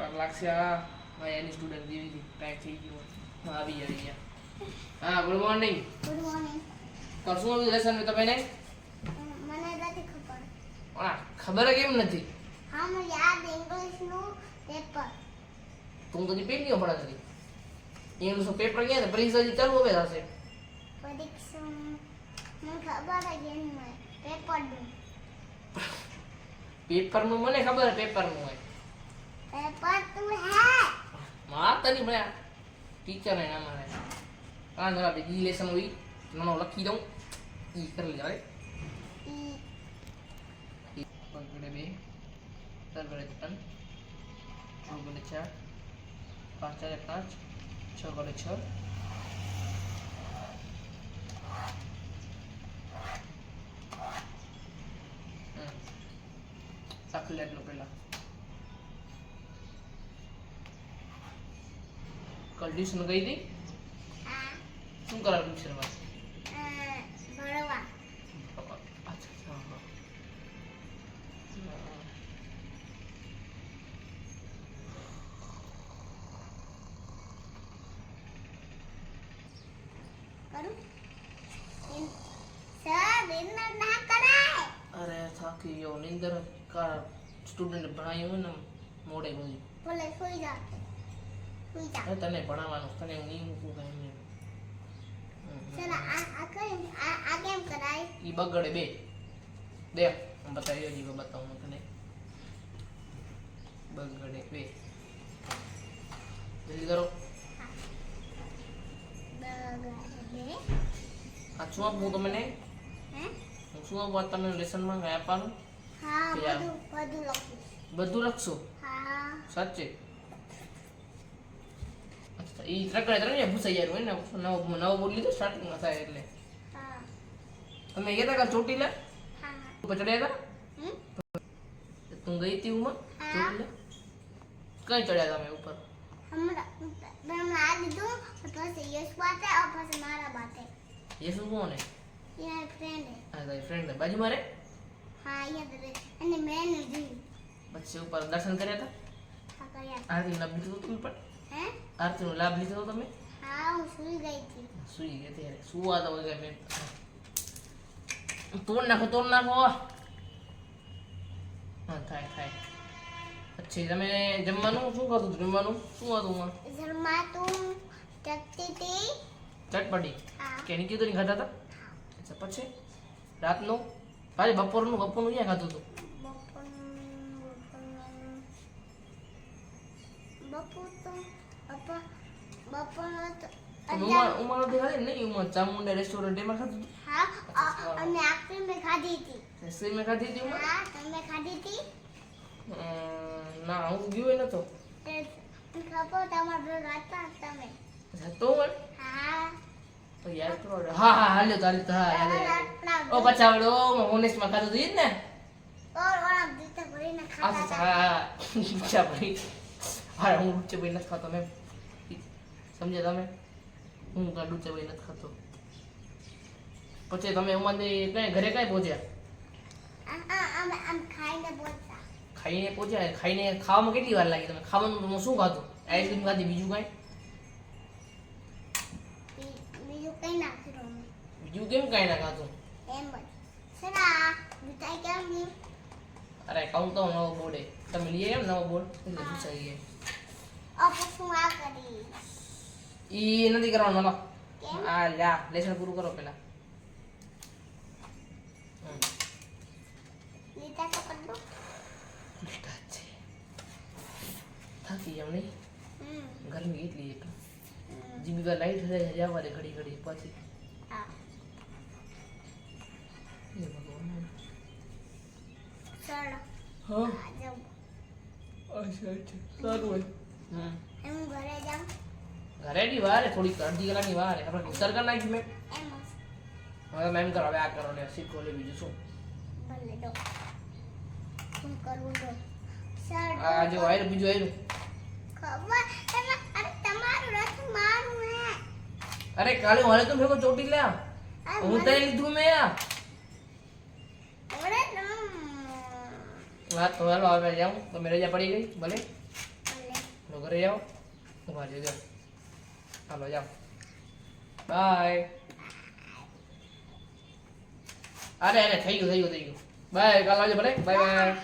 લાગશે હા ભાઈ એની સ્ટુડન્ટ જેવી હતી ટાઈમ થઈ ગયો આવી જાય આવી ગયા હા ગુડ મોર્નિંગ ગુડ મોર્નિંગ કરશું લેસન તમે નહીં મને નથી ખબર આ ખબર જ કેમ નથી હા મને યાદ ઇંગ્લિશનું પેપર તું તો પેટીઓ ભણા ઇંગ્લિશનું પેપર ગયા ને પરીક્ષા હજી ચાલુ હવે થશે પરીક્ષા મને ખબર જ પેપરનું પેપરનું મને ખબર છે પેપરનું હોય પેપર તું હે ભણ્યા ટીચર મારે હા જરા બીજી લેસન હોય નાનો લખી દઉં. ઈ કરી લેવાય. પગડે બે. ત્રણ ગળે ત્રણ. છ ગળે ચાર. પાંચ ચારે પાંચ. છ ગળે છ. હમ. દાખલ લે એટલો પહેલા. કલ ટ્યુશન ગઈ હતી શું કરાવ્યું ટ્યુશનમાં અરે થાકી ગયો. નિંદર સ્ટુડન્ટ ભણાયું ને મોડે બધું ભલે સુઈ જા સુઈ જા અરે તને ભણાવવાનું તને હું નહીં મૂકું કાંઈ નહીં સર આ આ કેમ આ આ કેમ કરાય ઈ બગડે બે દે હું બતાવી હજી બતાવું હું તને બગડે બે જલ્દી કરો બગડે આ શું આપું તમને હે હું શું આપું આ તમે લેસનમાં કાંઈ આપવાનું હા કે આ- બધું બધું લખીશ બધું લખશો હા સાચે એ ત્રકડે ત્રણે ભૂસાઈ જાય હોય ને નવો નવો બોટ લીધો સ્ટાર્ટિંગમાં થાય એટલે. તમે ગયા હતા ચોટીલા? ચડ્યા હતા તું ગઈ હતી ઉમાં ચોટીલા? કઈ ચડ્યા તમે ઉપર? દર્શન કર્યા હતા બીજું ઉપર? આરતીનો લાભ લીધો તમે? હા હું સુઈ ગઈ હતી. સુઈ ગયા ત્યારે સુવા તો વગર મેં તોડ નાખો તોડ નાખો. હા થાય થાય. પછી તમે જમવાનું શું ખાધું હતું? જમવાનું? શું હતું ચકતી હતી ચટપટી. કેની કીધું નહીં ખાતા હતા? અચ્છા પછી? રાતનું? ભાઈ બપોરનું બપોરનું ક્યાં ખાધું હતું? બપોર તો તો ચામુંડા રેસ્ટોરન્ટ એમાં ખાધું હા અને આખરી મેં ખાધી હતી શ્રી મેં ખાધી હતી હા તમે ખાધી હતી ના હું ગયો નતો તે ખબર તમારા હતા તમે જતો હોય હા તો યાદ કરો હા હા હાલ્યો તારી તો હા આવ્યું. ઓ પાછા આવડે ઓ હોનેસ્ટમાં ખાધું હતું ને ઓર ઓર દીતે ભરીને ખાતા હા હા પડી હા હું ડૂચે ભાઈ નથી ખાતો મેમ સમજે તમે? હું કાંઈ ડૂચે ભાઈ નથી ખાતો. પછી તમે અમારે કઈ ઘરે કઈ પહોંચ્યા? ખાઈને પહોંચ્યા. ખાઈને ખાવામાં કેટલી વાર લાગી તમે ખાવાનું શું ખાધું? આઈસ્ક્રીમ ખાધી બીજું કાંઈ? બીજું કેમ કાંઈ ના ખાધું? અરે કહું તો નવો બોર્ડે તમે લઈએ એમ નવો બોર્ડ? એટલે ઈ નથી કરવાનું હાલો આ લ્યા લેસન પૂરું કરો પેલા હમ. લીધા તો કરી છે થાકી જાવ નહીં ગરમી એટલી એક હમ. જીબી વાર લાઈટ થઈ જવા દે ઘડી ઘડી પછી હા એ ભગવાન હા અચ્છા અચ્છા સારું હોય હમ એમ ઘરે જાઉં ઘરે ની વાર થોડી અડધી કલાકની વાર. આપણે ઉત્તર કરી નાખી મેં. હવે મેમ કરો હવે આ કરો ને શીખો લે બીજું શું? શું કરવું દો આ જો આયરું બીજું આવ્યું ખબર? અરે તમારું રથ મારું હે. અરે કાલે મારે તો ભેગો ચોટી લે હું તને લીધું મેં આ. વાત તો હાલો હવે જાઉં. તો મેરેજા પડી ગઈ ભલે. ઘરે જાઓ. તમારે રહેજો હાલો જાઓ બાય અરે અરે થઈ ગયું થઈ ગયું થઈ ગયું બાય કાલ આવજો બાય બાય